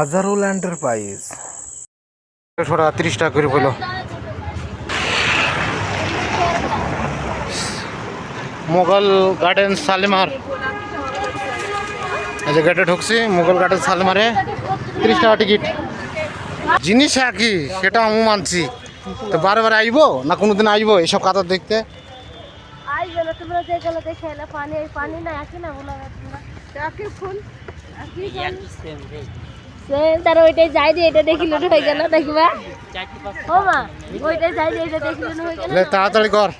Azharul enterprise একশো টাকা তিরিশ টাকা করে বলো। মোগল গার্ডেন শালিমার যে গেটে ঢুকছি মোগল গার্ডেন শালিমারে তিরিশ টাকা টিকিট। জিনিস একই সেটা আমি মানছি। তো বারে বারে আইবো না কোনোদিন আইবো এইসব কাতার দেখতে? পানি পানি না আছে না বলা তোমরা একই ফুল একই তার ওইটাই যাই দিয়ে এটা দেখিল হয়ে গেল দেখিবা? ও মা ওইটাই যাই দিয়ে এটা দেখিল হয়ে গেল। তাড়াতাড়ি কর।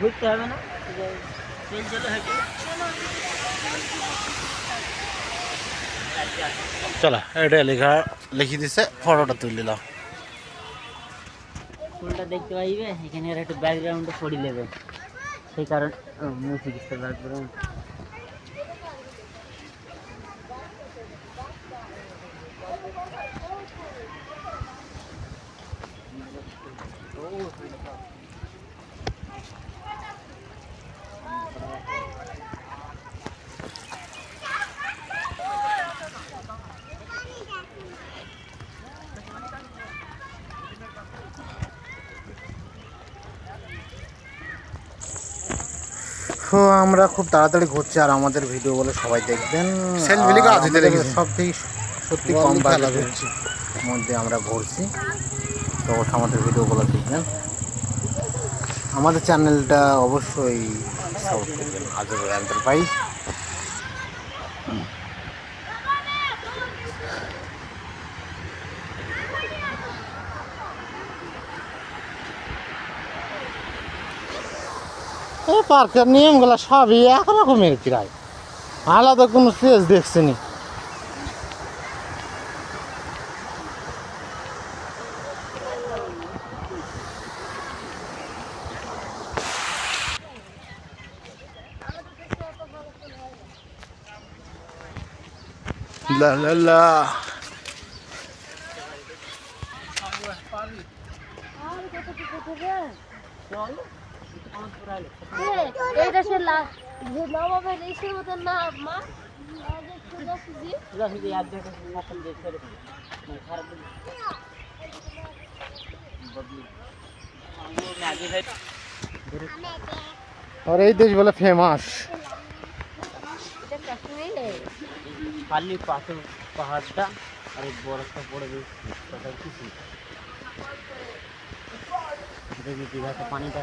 ঘুরতে হবে না? তেল জলে চলো এটা লেখা লিখি দিছে ফটোটা তুলে নিলাম ফুলটা দেখতে পাইবে? এখানে একটু ব্যাকগ্রাউন্ডে পড়ি নেবে সেই কারণে মিউজিক ব্যাকগ্রাউন্ড আমরা খুব তাড়াতাড়ি ঘুরছি আর আমাদের ভিডিও বলে সবাই দেখবেন। সব থেকে সত্যি কম মধ্যে আমরা ঘুরছি। তো আমাদের ভিডিওগুলো দেখবেন। আমাদের চ্যানেলটা অবশ্যই সাপোর্ট করবেন আজব এন্টারপ্রাইজ এই পার্কের নিয়মগুলো সবই একরকমের প্রায় আলাদা কোনো চেঞ্জ দেখছি নি লা লা লা মানে খারাপ দিন বদলি আমিও ম্যাগি খাই আর এই দেশ বলে ফেমাস এটা খালি পাথর পাহাড়টা আর এই বরফটা পড়ে কথা কিছু দীঘাতে পানিটা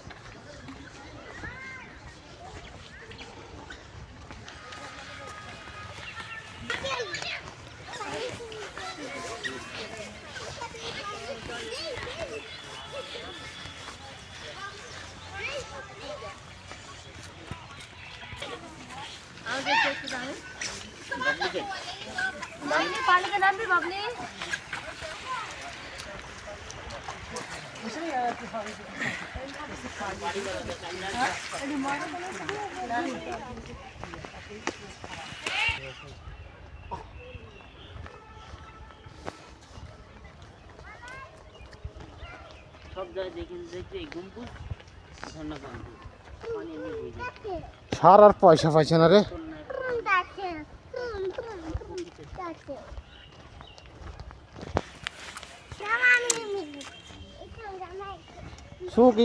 সব জায়গায় দেখছি গম্বুজ সার আর পয়সা পাইছে না রে।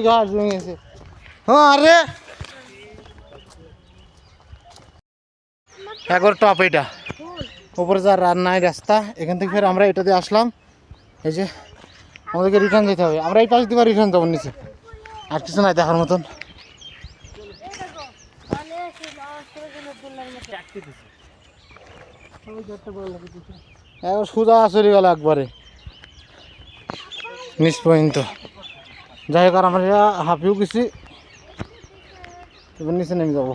ঘাস ভেঙেছে। হ্যাঁ আরে! একবার টপ এটা। উপরে যা রান্নায় রাস্তা এখান থেকে ফের আমরা এটা দিয়ে আসলাম। এই যে আমাদেরকে রিটার্ন যেতে হবে। আমরা এই পাশ দিয়ে রিটার্ন যাব নিচে। আর কিছু নাই দেখার মতন। একবার সুদা চলে গেল একবারে। নিচ পর্যন্ত। যাই হোক, আর আমরা হাঁপিয়েও গেছি। এবার নিচে নেমে যাব।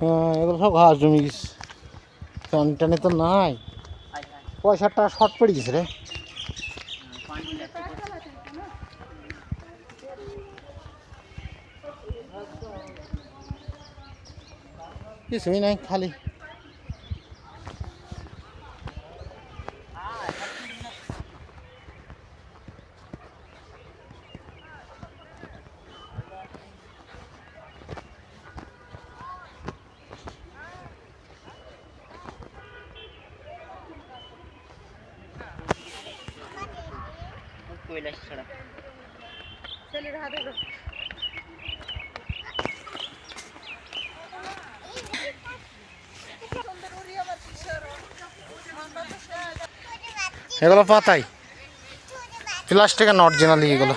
হ্যাঁ এগুলো সব ঘাস জমি গেছে। টানে তো নাই। পয়সাটা শর্ট পড়ে গেছে রে। কিছুই নাই খালি কৈলাস ছাড়া ছেলের হাতে এগুলো পাতাই। প্লাস্টিকের নট অরিজিনালি এগুলো।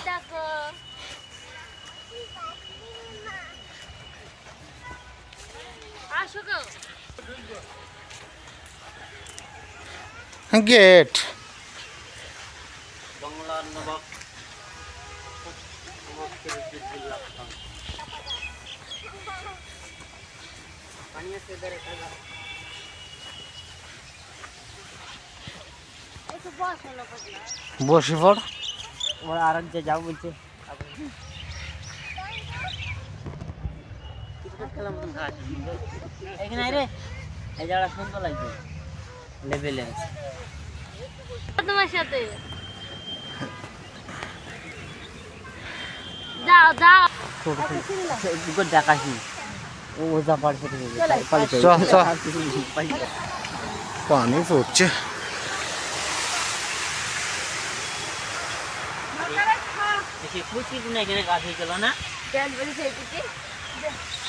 গেট। বাংলার নবাব পানি আছে এধারে খাইবা একটু বস পড়। ওরা আর এক যাও বলছে। এখানে আয় রে। এই জায়গাটা সুন্দর লাগছে। লেভেলে আছে। তোমার সাথে। যাও যাও। দুটো ও ওজা পাড়ছে চল, চল। পানি পড়ছে। খুশি দিন এখানে গাছ হয়ে গেল না তেল বেরিয়েছে এদিকে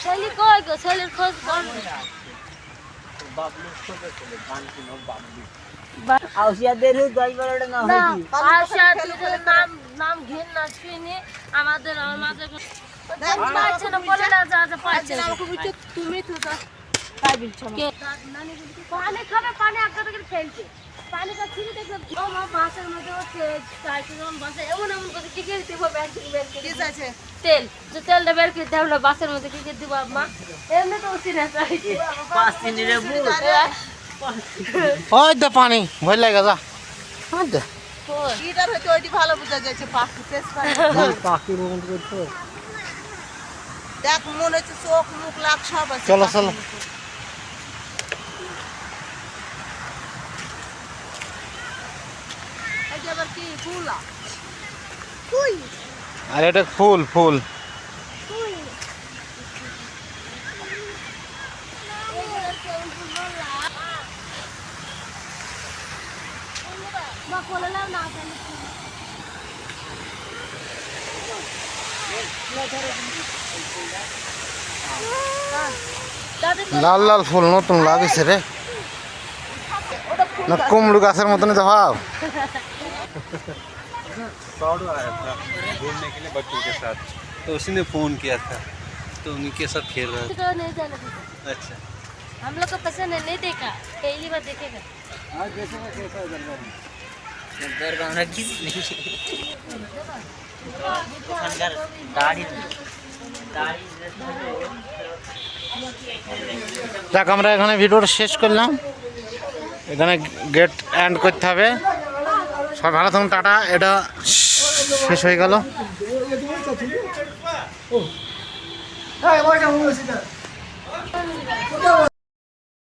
ছেলে কই গো ছেলের খোঁজ কর বাবলু ছোট ছেলে গান কিনো বাবলু বা- দশ বারোটা না না হয়েছি নাম নাম ঘেন না শুনি আমাদের আমাদের পাচ্ছে না বলে না যা যা পাচ্ছে না তুমি তো পানি খাবে পানি একটা থেকে ফেলছে। পানিটা ছিঁড়ে দেখলাম ও মা বাসের মধ্যে ও তেল চাইছে যখন বাসে এমন এমন করে কি করে দিব ব্যাগ থেকে বের করে দিছে? তেল যে তেলটা বের করে দেবো না বাসের মধ্যে কি করে দিব মা? এমনি তো উঠি না। চাইছে পাঁচ দিনের বুট ওই দে পানি ভয় লাগে যা। ওই দে। গিটার হয়তো ওইটি ভালো বোঝা যাচ্ছে পাখি তেজপাতা পাখি বন্ধ করতে দেখ মনে হচ্ছে চোখ মুখ লাগ সব আছে চলো চলো এই যে আবার কি ফুলা আর এটা ফুল ফুল। মা কোলে লাও না তাহলে লাল লাল ফুল নতুন লাগিছে রে। না কুমড়ো গাছের মতনই তো ভাব। फ्रॉड आ रहा था घूमने के लिए बच्चों के साथ तो उसी ने फ़ोन किया था तो उन्हीं के साथ खेल रहा तो नहीं जाने देते। था अच्छा हम लोग को पसंद है नहीं देखा पहली बार देखेगा দরগামরা কিছু নেই ওখানকার দাড়ি দাড়ি যাক আমরা এখানে ভিডিওটা শেষ করলাম এখানে গেট এন্ড করতে হবে সব ভালো থাকুন টাটা এটা শেষ হয়ে গেল।